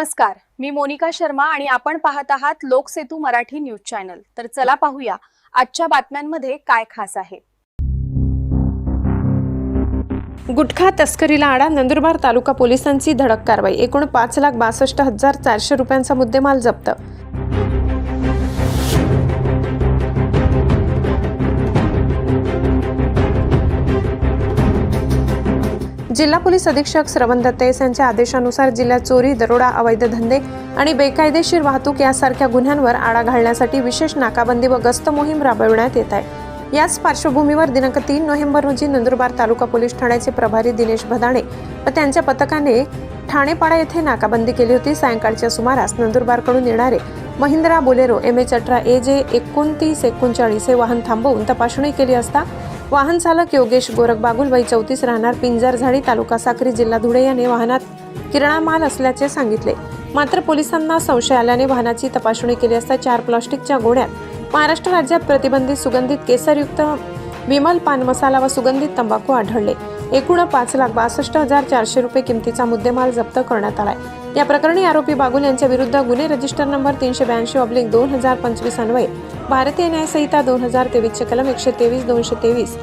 नमस्कार मी मोनिका शर्मा आणि आपण पाहत आहात लोकसेतू मराठी न्यूज चॅनल. तर चला पाहूया आजच्या बातम्यांमध्ये काय खास आहे. गुटखा तस्करीला आडा नंदुरबार तालुका पोलिसांची धडक कारवाई. एकूण पाच लाख बासष्ट हजार चारशे रुपयांचा मुद्देमाल जप्त जिल्हा पोलीस अधीक्षक श्रवण दत्तेस यांच्या आदेशानुसार जिल्ह्यात चोरी दरोडा अवैध धंदे आणि बेकायदेशीर वाहतूक यासारख्या गुन्ह्यांवर आळा घालण्यासाठी विशेष नाकाबंदी व गस्त मोहीम राबविण्यात येत आहे. याच पार्श्वभूमीवर दिनांक तीन नोव्हेंबर रोजी नंदुरबार तालुका पोलीस ठाण्याचे प्रभारी दिनेश भदाणे व त्यांच्या पथकाने ठाणेपाडा येथे नाकाबंदी केली होती. सायंकाळच्या सुमारास नंदुरबारकडून येणारे महिंद्रा बोलेरो एम एच अठरा ए जे एकोणतीस एकोणचाळीस हे वाहन थांबवून तपासणी केली असता वाहन चालक योगेश गोरख बागुल वय चौतीस राहणार पिंजरझाडी तालुका साक्री जिल्हा धुळे याने वाहनात किराणा माल असल्याचे सांगितले. मात्र पोलिसांना संशय आल्याने वाहनाची तपासणी केली असता चार प्लास्टिकच्या गोण्यात महाराष्ट्र राज्यात प्रतिबंधित सुगंधित केसरयुक्त विमल पान मसाला व सुगंधित तंबाखू आढळले. एकूण पाच लाख बासष्ट हजार चारशे रुपये किमतीचा मुद्देमाल जप्त करण्यात आलाय. या प्रकरणी आरोपी बागुल यांच्या विरुद्ध गुन्हे रजिस्टर नंबर तीनशे ब्याऐंशी ऑब्लिक दोन हजार पंचवीस अन्वये भारतीय न्यायसंहिता दोन हजार तेवीसचे कलम एकशे तेवीस दोनशे तेवीस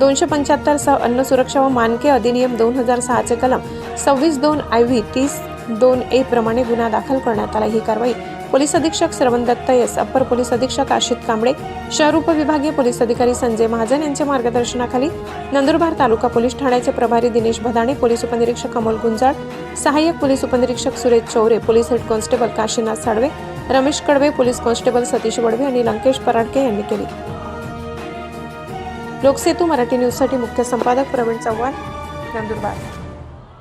दोनशे पंच्याहत्तर सह अन्न सुरक्षा व मानके अधिनियम दोन हजार सहाचे कलम सव्वीस दोन आय व्ही तीस दोन ए प्रमाणे गुन्हा दाखल करण्यात आला. ही कारवाई पोलीस अधीक्षक श्रवण दत्त एस. अप्पर पोलीस अधीक्षक आशित कांबळे शहर उपविभागीय पोलीस अधिकारी संजय महाजन यांच्या मार्गदर्शनाखाली नंदुरबार तालुका पोलीस ठाण्याचे प्रभारी दिनेश भदाणे पोलीस उपनिरीक्षक अमोल गुंजाळ सहाय्यक पोलीस उपनिरीक्षक Suresh Chaure police head constable Kashinath Sadve Ramesh Kadve police constable Satish Wadve आणि लंकेश पराडके यांनी केली. लोकसेतू मराठी न्यूजसाठी मुख्य संपादक प्रवीण चव्हाण नंदुरबार.